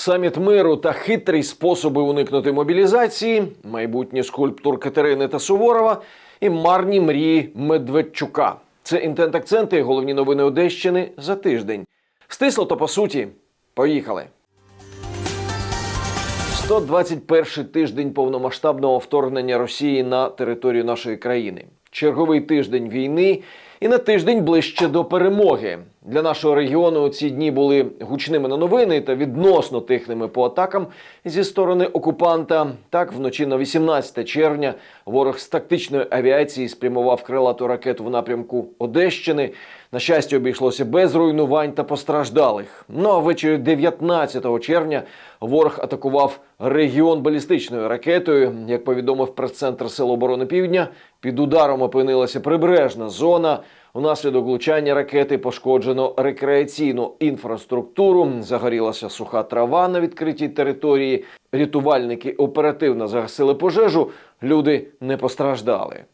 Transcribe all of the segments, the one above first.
Саміт миру та хитрі способи уникнути мобілізації, майбутні скульптур Катерини та Суворова і марні мрії Медведчука. Це інтент-акценти, головні новини Одещини за тиждень. Стисло то по суті. Поїхали. 121 тиждень повномасштабного вторгнення Росії на територію нашої країни. Черговий тиждень війни і на тиждень ближче до перемоги. Для нашого регіону ці дні були гучними на новини та відносно тихними по атакам зі сторони окупанта. Так, вночі на 18 червня ворог з тактичної авіації спрямував крилату ракету в напрямку Одещини. На щастя, обійшлося без руйнувань та постраждалих. Ну а ввечері 19 червня ворог атакував регіон балістичною ракетою. Як повідомив прес-центр Сил оборони Півдня, під ударом опинилася прибережна зона. Унаслідок влучання ракети пошкоджено рекреаційну інфраструктуру. Загорілася суха трава на відкритій території. Рятувальники оперативно загасили пожежу. Люди не постраждали.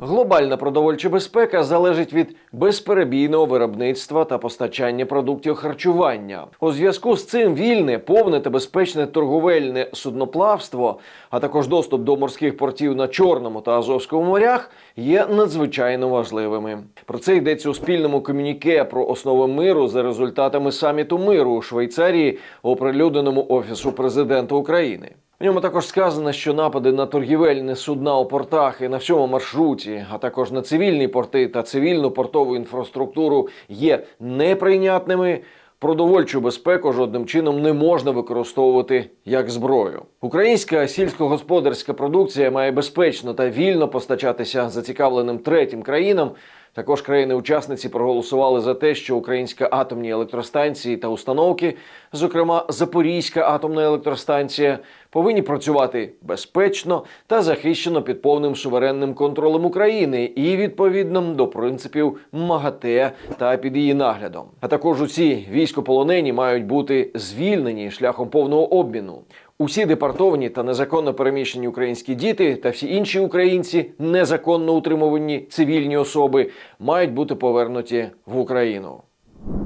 Глобальна продовольча безпека залежить від безперебійного виробництва та постачання продуктів харчування. У зв'язку з цим вільне, повне та безпечне торговельне судноплавство, а також доступ до морських портів на Чорному та Азовському морях є надзвичайно важливими. Про це йдеться у спільному комюніке про основи миру за результатами саміту миру у Швейцарії, оприлюдненому офісу президента України. В ньому також сказано, що напади на торгівельні судна у портах і на всьому маршруті, а також на цивільні порти та цивільну портову інфраструктуру є неприйнятними. Продовольчу безпеку жодним чином не можна використовувати як зброю. Українська сільськогосподарська продукція має безпечно та вільно постачатися зацікавленим третім країнам. Також країни-учасниці проголосували за те, що українська атомні електростанції та установки, зокрема Запорізька атомна електростанція, повинні працювати безпечно та захищено під повним суверенним контролем України і відповідно до принципів МАГАТЕ та під її наглядом. А також усі військополонені мають бути звільнені шляхом повного обміну. Усі депортовані та незаконно переміщені українські діти та всі інші українці, незаконно утримувані цивільні особи, мають бути повернуті в Україну.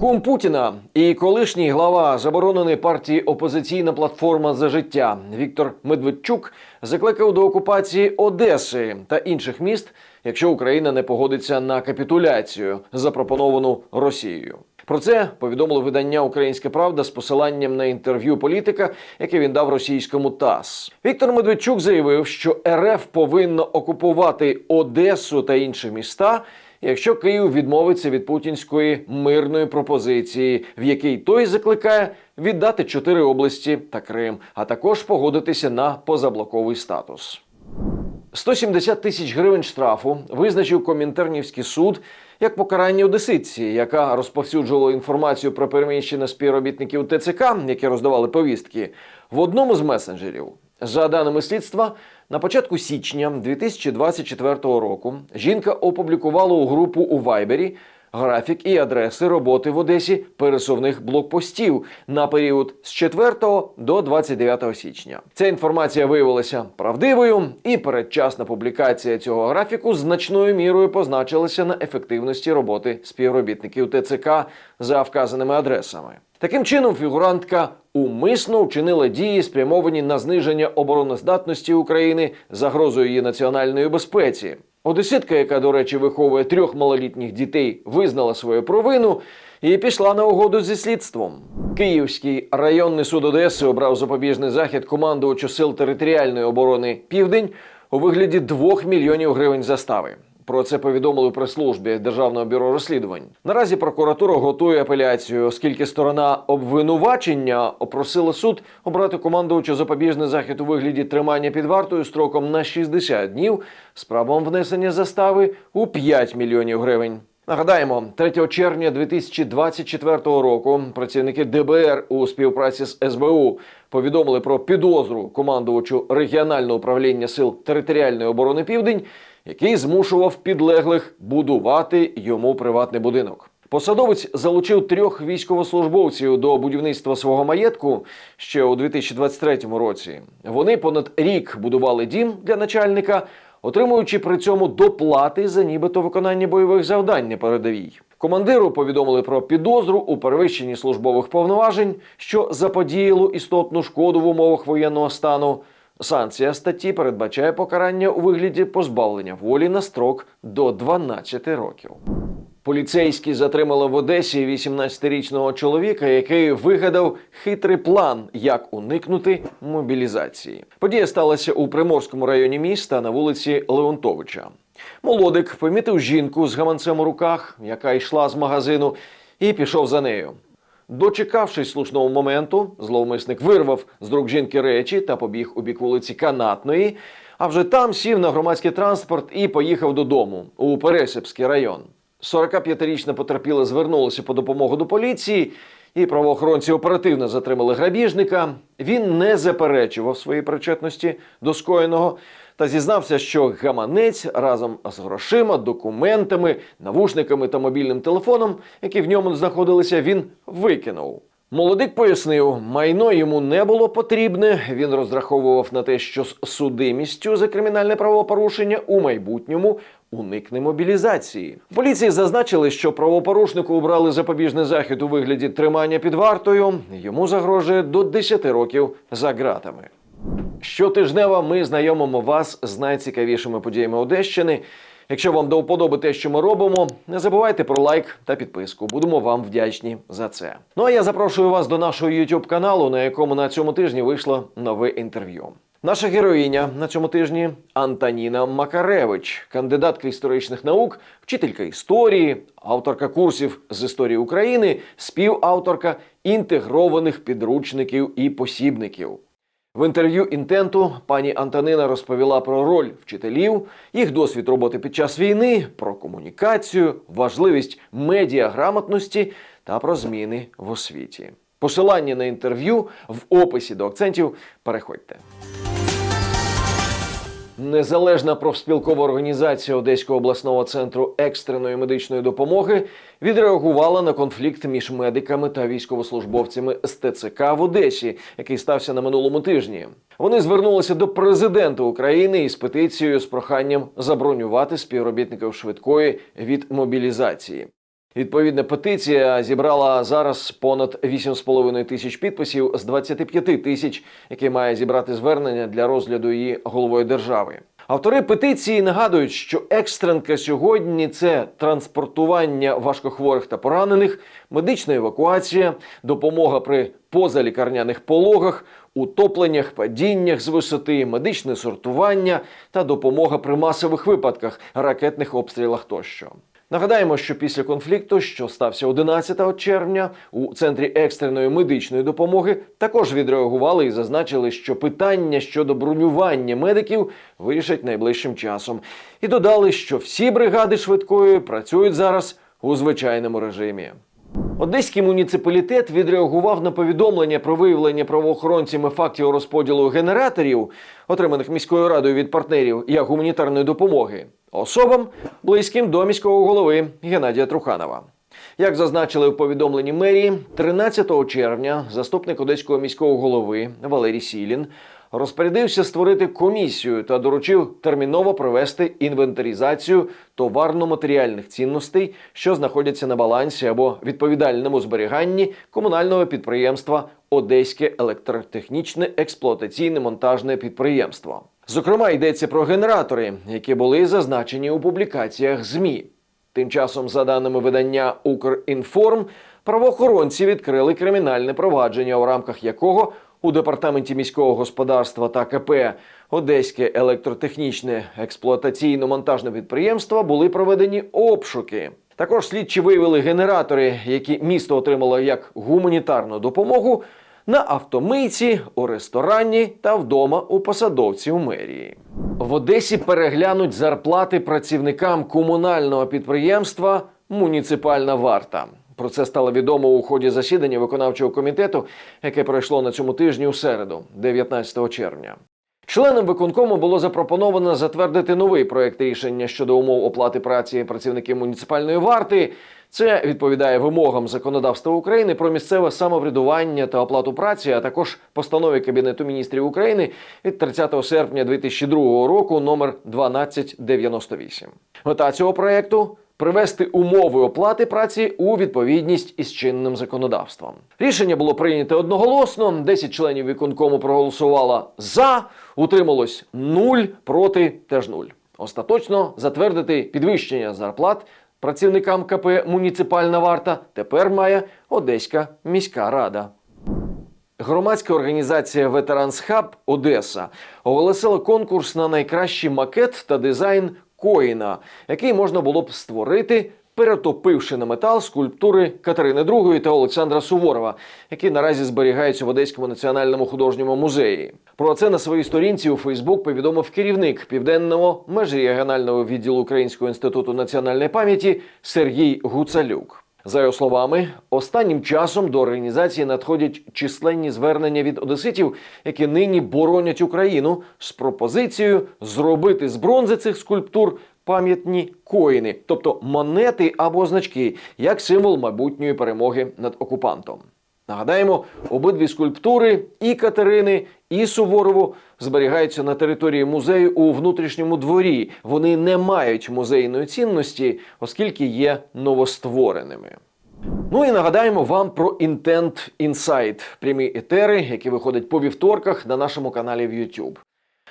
Кум Путіна і колишній глава забороненої партії Опозиційна платформа за життя Віктор Медведчук закликав до окупації Одеси та інших міст, якщо Україна не погодиться на капітуляцію, запропоновану Росією. Про це повідомило видання Українська Правда з посиланням на інтерв'ю політика, яке він дав російському ТАСС. Віктор Медведчук заявив, що РФ повинна окупувати Одесу та інші міста. Якщо Київ відмовиться від путінської мирної пропозиції, в якій той закликає віддати чотири області та Крим, а також погодитися на позаблоковий статус. 170 тисяч гривень штрафу визначив Комінтернівський суд як покарання одеситці, яка розповсюджувала інформацію про переміщення співробітників ТЦК, які роздавали повістки, в одному з месенджерів. За даними слідства, на початку січня 2024 року жінка опублікувала у групу у Вайбері графік і адреси роботи в Одесі пересувних блокпостів на період з 4 до 29 січня. Ця інформація виявилася правдивою, і передчасна публікація цього графіку значною мірою позначилася на ефективності роботи співробітників ТЦК за вказаними адресами. Таким чином, фігурантка умисно вчинила дії, спрямовані на зниження обороноздатності України загрозою її національної безпеці. Одеситка, яка, до речі, виховує трьох малолітніх дітей, визнала свою провину і пішла на угоду зі слідством. Київський районний суд Одеси обрав запобіжний захід командувачу сил територіальної оборони Південь у вигляді 2 мільйонів гривень застави. Про це повідомили у прес-службі Державного бюро розслідувань. Наразі прокуратура готує апеляцію, оскільки сторона обвинувачення опросила суд обрати командувачу запобіжний захід у вигляді тримання під вартою строком на 60 днів з правом внесення застави у 5 мільйонів гривень. Нагадаємо, 3 червня 2024 року працівники ДБР у співпраці з СБУ повідомили про підозру командувачу регіонального управління сил територіальної оборони Південь, який змушував підлеглих будувати йому приватний будинок. Посадовець залучив трьох військовослужбовців до будівництва свого маєтку ще у 2023 році. Вони понад рік будували дім для начальника, отримуючи при цьому доплати за нібито виконання бойових завдань на передовій. Командиру повідомили про підозру у перевищенні службових повноважень, що заподіяло істотну шкоду в умовах воєнного стану. Санкція статті передбачає покарання у вигляді позбавлення волі на строк до 12 років. Поліцейські затримали в Одесі 18-річного чоловіка, який вигадав хитрий план, як уникнути мобілізації. Подія сталася у приморському районі міста на вулиці Леонтовича. Молодик помітив жінку з гаманцем у руках, яка йшла з магазину, і пішов за нею. Дочекавшись слушного моменту, зловмисник вирвав з рук жінки речі та побіг у бік вулиці Канатної, а вже там сів на громадський транспорт і поїхав додому у Пересипський район. 45-річна потерпіла звернулася по допомогу до поліції, і правоохоронці оперативно затримали грабіжника. Він не заперечував своєї причетності до скоєного та зізнався, що гаманець разом з грошима, документами, навушниками та мобільним телефоном, які в ньому знаходилися, він викинув. Молодик пояснив, майно йому не було потрібне. Він розраховував на те, що з судимістю за кримінальне правопорушення у майбутньому уникне мобілізації. Поліції зазначили, що правопорушнику обрали запобіжний захід у вигляді тримання під вартою. Йому загрожує до 10 років за ґратами. Щотижнево ми знайомимо вас з найцікавішими подіями Одещини. Якщо вам до вподоби те, що ми робимо, не забувайте про лайк та підписку. Будемо вам вдячні за це. Ну а я запрошую вас до нашого youtube каналу, на якому на цьому тижні вийшло нове інтерв'ю. Наша героїня на цьому тижні Антоніна Макаревич, кандидатка історичних наук, вчителька історії, авторка курсів з історії України, співавторка інтегрованих підручників і посібників. В інтерв'ю інтенту пані Антонина розповіла про роль вчителів, їх досвід роботи під час війни, про комунікацію, важливість медіаграмотності та про зміни в освіті. Посилання на інтерв'ю в описі до акцентів. Переходьте. Незалежна профспілкова організація Одеського обласного центру екстреної медичної допомоги відреагувала на конфлікт між медиками та військовослужбовцями з ТЦК в Одесі, який стався на минулому тижні. Вони звернулися до президента України із петицією з проханням забронювати співробітників швидкої від мобілізації. Відповідна петиція зібрала зараз понад 8,5 тисяч підписів з 25 тисяч, які має зібрати звернення для розгляду її головою держави. Автори петиції нагадують, що екстренка сьогодні це транспортування важкохворих та поранених, медична евакуація, допомога при позалікарняних пологах, утопленнях, падіннях з висоти, медичне сортування та допомога при масових випадках, ракетних обстрілах тощо. Нагадаємо, що після конфлікту, що стався 11 червня, у центрі екстреної медичної допомоги також відреагували і зазначили, що питання щодо бронювання медиків вирішать найближчим часом. І додали, що всі бригади швидкої працюють зараз у звичайному режимі. Одеський муніципалітет відреагував на повідомлення про виявлення правоохоронцями фактів розподілу генераторів, отриманих міською радою від партнерів як гуманітарної допомоги, особам, близьким до міського голови Геннадія Труханова. Як зазначили в повідомленні мерії, 13 червня заступник одеського міського голови Валерій Сілін розпорядився створити комісію та доручив терміново провести інвентаризацію товарно-матеріальних цінностей, що знаходяться на балансі або відповідальному зберіганні комунального підприємства Одеське електротехнічне експлуатаційне монтажне підприємство. Зокрема, йдеться про генератори, які були зазначені у публікаціях ЗМІ. Тим часом, за даними видання Укрінформ, правоохоронці відкрили кримінальне провадження, у рамках якого у департаменті міського господарства та КП Одеське електротехнічне експлуатаційно-монтажне підприємство були проведені обшуки. Також слідчі виявили генератори, які місто отримало як гуманітарну допомогу на автомийці, у ресторані та вдома у посадовців мерії. В Одесі переглянуть зарплати працівникам комунального підприємства Муніципальна варта. Про це стало відомо у ході засідання виконавчого комітету, яке пройшло на цьому тижні у середу, 19 червня. Членам виконкому було запропоновано затвердити новий проект рішення щодо умов оплати праці працівників муніципальної варти. Це відповідає вимогам законодавства України про місцеве самоврядування та оплату праці, а також постанові Кабінету міністрів України від 30 серпня 2002 року номер 1298. Мета цього проекту привести умови оплати праці у відповідність із чинним законодавством. Рішення було прийнято одноголосно. 10 членів виконкому проголосувало за, утрималось 0, проти теж 0. Остаточно затвердити підвищення зарплат працівникам КП Муніципальна варта тепер має Одеська міська рада. Громадська організація Ветеранс Хаб Одеса оголосила конкурс на найкращий макет та дизайн коїна, який можна було б створити, перетопивши на метал скульптури Катерини II та Олександра Суворова, які наразі зберігаються в Одеському національному художньому музеї. Про це на своїй сторінці у Фейсбук повідомив керівник південного межрегіонального відділу Українського інституту національної пам'яті Сергій Гуцалюк. За його словами, останнім часом до організації надходять численні звернення від одеситів, які нині боронять Україну з пропозицією зробити з бронзи цих скульптур пам'ятні коїни, тобто монети або значки, як символ майбутньої перемоги над окупантом. Нагадаємо, обидві скульптури і Катерини, і Суворову зберігаються на території музею у внутрішньому дворі. Вони не мають музейної цінності, оскільки є новоствореними. Ну і нагадаємо вам про Intent Insight – прямі етери, які виходять по вівторках на нашому каналі в YouTube.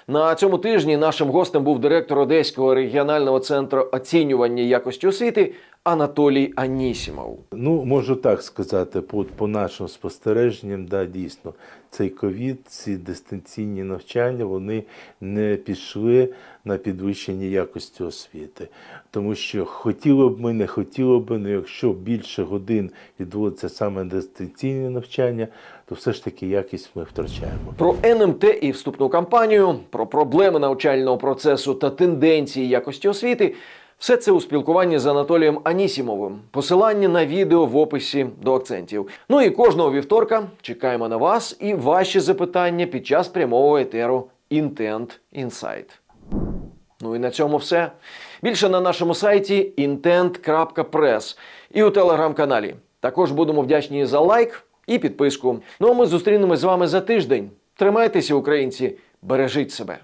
На цьому тижні нашим гостем був директор Одеського регіонального центру оцінювання якості освіти Анатолій Анісімов. Ну, можу так сказати, по, по нашим спостереженням, да, дійсно, цей ковід, ці дистанційні навчання, вони не пішли на підвищення якості освіти. Тому що хотіло б ми, не хотіло б, але якщо більше годин відводиться саме дистанційне навчання, то все ж таки якість ми втрачаємо. Про НМТ і вступну кампанію, про проблеми навчального процесу та тенденції якості освіти. Все це у спілкуванні з Анатолієм Анісімовим. Посилання на відео в описі до акцентів. Ну і кожного вівторка чекаємо на вас і ваші запитання під час прямого етеру Intent Insight. Ну і на цьому все. Більше на нашому сайті intent.press і у телеграм-каналі. Також будемо вдячні за лайк і підписку. Ну а ми зустрінемось з вами за тиждень. Тримайтеся, українці, бережіть себе.